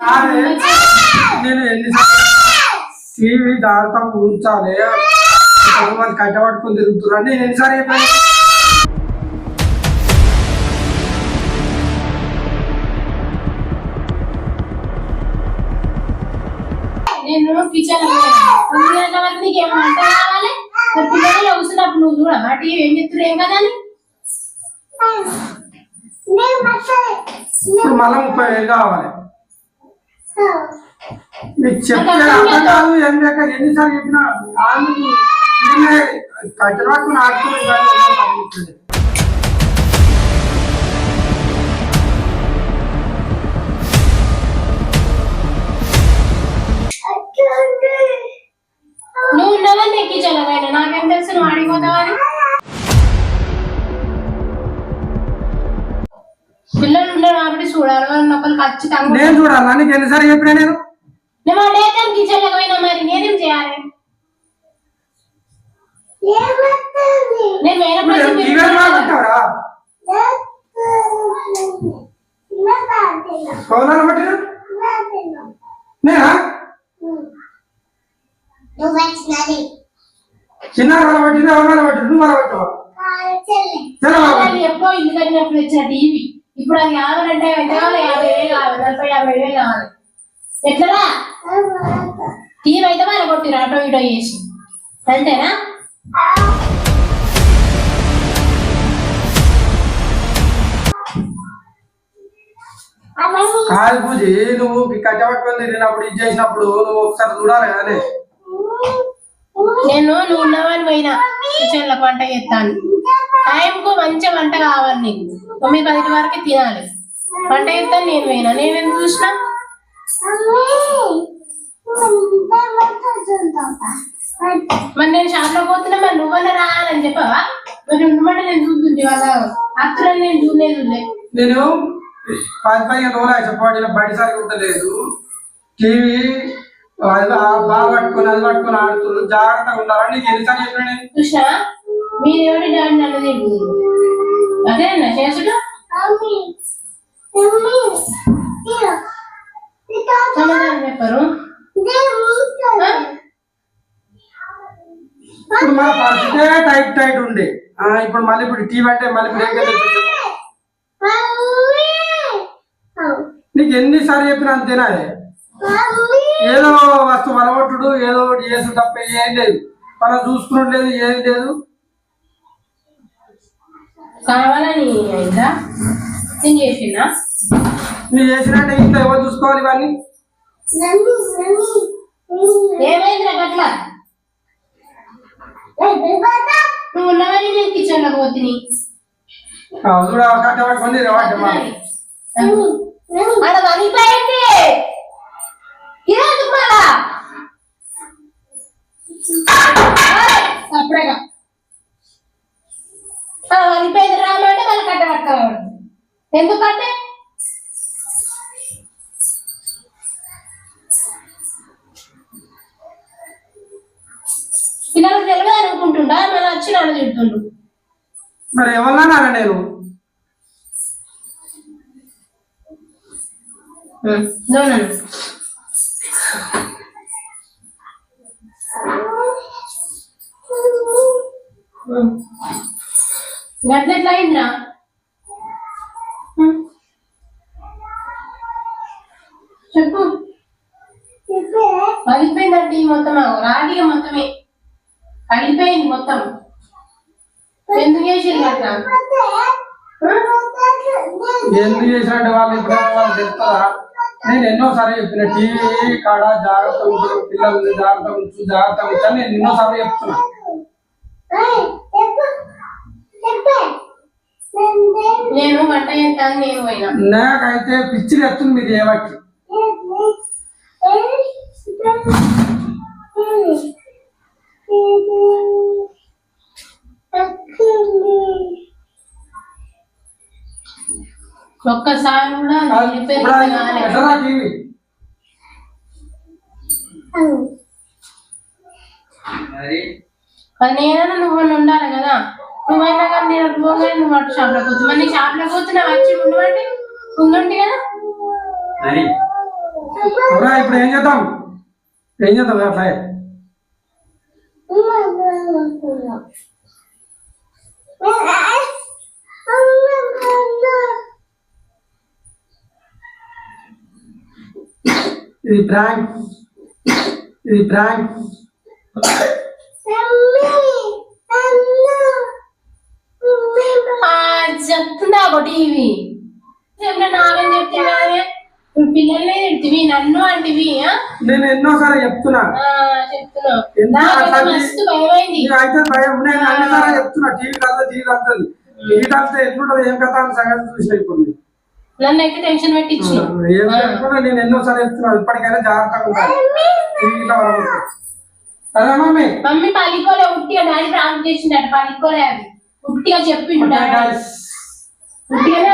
నేను టీవీ దాడతాం ఉంచాలి కొంతమంది కట్టబట్టుకుని తిరుగుతున్నారు నేను ఎన్నిసార్లు చెప్పాను నేను కిచెన్ తొమ్మిది గంటల వరకు నీకు ఏమైనా వంట కావాలి? పిల్లలు వస్తున్నప్పుడు నువ్వు చూడ మా టీవీ ఏం చెప్తున్నారు ఏం కదా మళ్ళీ ముప్పై వేలు కావాలి. మీకు చెప్తే అర్థం కాదు ఏం లేక ఎన్నిసార్లు చెప్పినా ఆమె కట్టెలు నువ్వు ఉన్నదని నేను నాకేం తెలుసు నువ్వు ఆడిపోతావని పిల్లలు ఉన్నారు కాబట్టి చూడాలి. వాళ్ళని ఒకరు ఖచ్చితంగా నేను చూడాలా. నీకు ఎన్నిసార్లు చెప్పినా నేను? నువ్వు ఆ డే టైం కిచెన్లో పోయినా మరి నేనేం చేయాలి? నేను వేరే ఇప్పుడు ప్రశ్న టీవీ మాట్లాడతావరా పౌనాలు పట్టినా నేనా? చిన్న వాళ్ళ పట్టింది ఎవరు పట్టింది నువ్వు వాళ్ళ పట్టావా తెలవా వాళ్ళు ఎప్పుడో ఇల్లు కట్టినప్పుడు వచ్చిన టీవీ ఇప్పుడు అది కావాలంటే కావాలి యాభై వేలు కావాలి నలభై యాభై వేలు కావాలి ఎట్లరా? అయితే వాళ్ళ కొట్టిరు అటో ఇటో చేసి. అంతేనా? కాదు పూజ నువ్వు కట్టబట్టుకొని తిరిగినప్పుడు ఇది చేసినప్పుడు నువ్వు ఒకసారి చూడాలి కానీ నేను నువ్వు ఉన్నవని పోయినా కిచెన్లో వంట చేస్తాను. టైం కు మంచి వంట కావాలి నీకు. తొమ్మిది పది వరకు తినాలి. వంట చేస్తాను నేను పోయినా. నేను చూసినా? మరి నేను షాప్లో పోతున్నా మరి నువ్వన్నా రాలని చెప్పవా? మరి ఉండమంటే నేను చూస్తుంటే వాళ్ళ అత్తులని నేను చూడలే చూడలే. నేను పది పదిహేను రోజులు ఆ చెప్పాడు బయట సరిగ్గా ఉండలేదు. టీవీ బాగా పట్టుకొని అది పట్టుకొని ఆడుతున్నారు జాగ్రత్తగా ఉండాలని నీకు ఎన్నిసార్లు చెప్పినా నేను? మీరు ఎవరి డాడీ నన్ను అదేనా చేసుడు? సమాధానం ఇప్పుడు మన ఫస్టే టైట్ టైట్ ఉండే. ఇప్పుడు మళ్ళీ ఇప్పుడు టీవీ అంటే మళ్ళీ బ్రేక్ నీకు ఎన్నిసార్లు చెప్పినా అంతేనా ఏదో వస్తువు అలవట్టుడు ఏదో ఒకటి చేసు తప్ప ఏం లేదు. మనం చూసుకుని లేదు ఏం లేదు. కావాలని అయిందా నేను చేసిందా నువ్వు చేసినట్టే ఇంట్లో ఎవరు చూసుకోవాలి ఇవన్నీ ఏమైంది నాకు అట్లా నువ్వు ఉన్నవని నేను కిచెన్లో పోతిని? చూడ అక్కడ ఈరోజు మళ్ళా పట్టుకోవాలి ఎందుకంటే పిల్లలకు తెలియదు అనుకుంటుండా? మళ్ళీ వచ్చి నన్ను తిడుతుండు. మరి ఎవరన్నా నేను దోనను గట్ల ఎట్లా అయిందిరా? మొత్తం రాగిగా మొత్తమే పగిలిపోయింది మొత్తం ఎందుకు చేసింది అట్లా ఎందుకు చేసినట్టు వాళ్ళు ఇప్పుడు వాళ్ళు చెప్తారా నేను ఎన్నోసార్లు చెప్పిన టీవీ కాడ జాగ్రత్త ఉంచు పిల్లల్ని జాగ్రత్త ఉంచు జాగ్రత్త ఉంచు అని నేను ఎన్నోసార్లు చెప్తున్నా నేను వంట చేస్తాను నేను పోయినా నాకైతే పిచ్చి ఎత్తుంది మీరు ఏవట్టి ఒక్కసారి కూడా నేనైనా నువ్వు ఉండాలి కదా. నువ్వైనా కానీ నేను పోగానే నువ్వు అటు షాప్లోకి పోతుంది మరి నీ షాప్లోకి పోతున్నా వచ్చి ఉండమంటే ఉండుంటి కదా? ఇప్పుడు ఏం చేద్దాం? ఏం చేద్దాం? అట్లా. ఇది ప్రాంక్ ఇది ప్రాంక్ ఆ, చెప్తుందా ఒక టీవీ చెప్పిన నాకేం చెప్తే పిల్లల్ని తిడితివి నన్ను అంటివి? నేను ఎన్నోసార్లు చెప్తున్నా. మస్తు భయమైంది. అయితే భయం. నేను అన్నిసార్లు చెప్తున్నా టీవీ టీవీ టీవీ ఎట్లుంటది? ఏం కథ అని సంగతి చూసిన ఇప్పుడు. నేను. నన్ను అయితే టెన్షన్ పెట్టించు నేను ఎన్నోసార్లు చెప్తున్నా ఇప్పటికైనా జాగ్రత్తగా ఉంటాను టీవీ. సరే మమ్మీ. మమ్మీ పల్లికోలే ఉట్టిగా డాడీ ప్రాంక్ చేసిండట పల్లికోలే అవి ఉట్టిగా చెప్పిండు డాడీ. ఉట్టిగానే